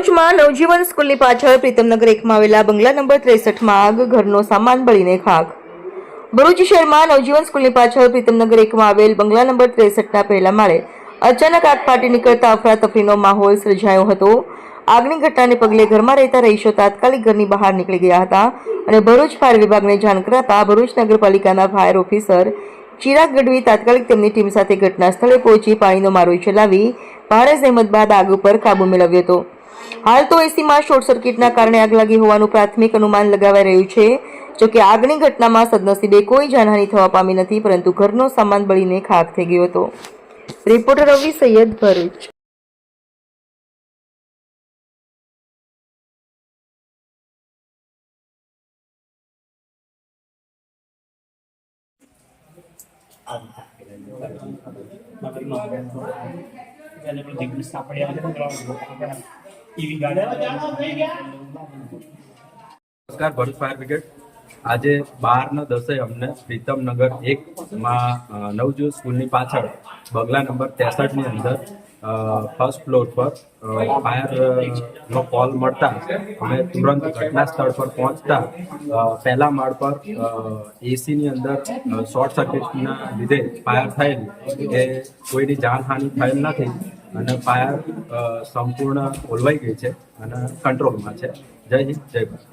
ભરૂચમાં નવજીવન સ્કૂલની પાછળ પ્રીતમનગર એકમાં આવેલા બંગલા નંબર ત્રેસઠમાં આગ, ઘરનો સામાન બળીને ખાક. ભરૂચ શહેરમાં નવજીવન સ્કૂલની પાછળ પ્રીતમનગર એકમાં આવેલ બંગલા નંબર ત્રેસઠના પહેલા માળે અચાનક આગ ફાટી નીકળતા અફરાતફરીનો માહોલ સર્જાયો હતો. આગની ઘટનાને પગલે ઘરમાં રહેતા રહીશો તાત્કાલિક ઘરની બહાર નીકળી ગયા હતા અને ભરૂચ ફાયર વિભાગને જાણ કરાતા ભરૂચ નગરપાલિકાના ફાયર ઓફિસર ચિરાગ ગઢવી તાત્કાલિક તેમની ટીમ સાથે ઘટના સ્થળે પહોંચી પાણીનો મારો ચલાવી ભારે જહેમત બાદ આગ ઉપર કાબુ મેળવ્યો હતો. હાલ તો એસીમાં શોર્ટ સર્કિટના કારણે આગ લાગી હોવાનું પ્રાથમિક અનુમાન લગાવાઈ રહ્યું છે. જોકે આગની ઘટનામાં સદનસીબે કોઈ જાનહાની થવા પામી નથી, પરંતુ ઘરનો સામાન બળીને ખાક થઈ ગયો હતો. રિપોર્ટર રવિ સૈયદ ભરૂચ. એને ને નમસ્કાર ભરૂચ ફાયર બ્રિગેડ. આજે બારના દસે અમને પ્રીતમનગર એકમાં માં નવજોત સ્કૂલની પાછળ બગલા નંબર ત્રેસઠની અંદર ફર્સ્ટ ફ્લોર પર ફાયર નો કોલ મળતા અમે તુરંત ઘટના સ્થળ પર પહોંચતા પહેલા માળ પર એસીની અંદર શોર્ટ સર્કિટના લીધે ફાયર થયેલ એ કોઈની જાનહાનિ થયેલ નથી. અને પાયા સંપૂર્ણ ઓલવાઈ ગઈ છે અને કંટ્રોલમાં છે. જય હિન્દ જય ભારત.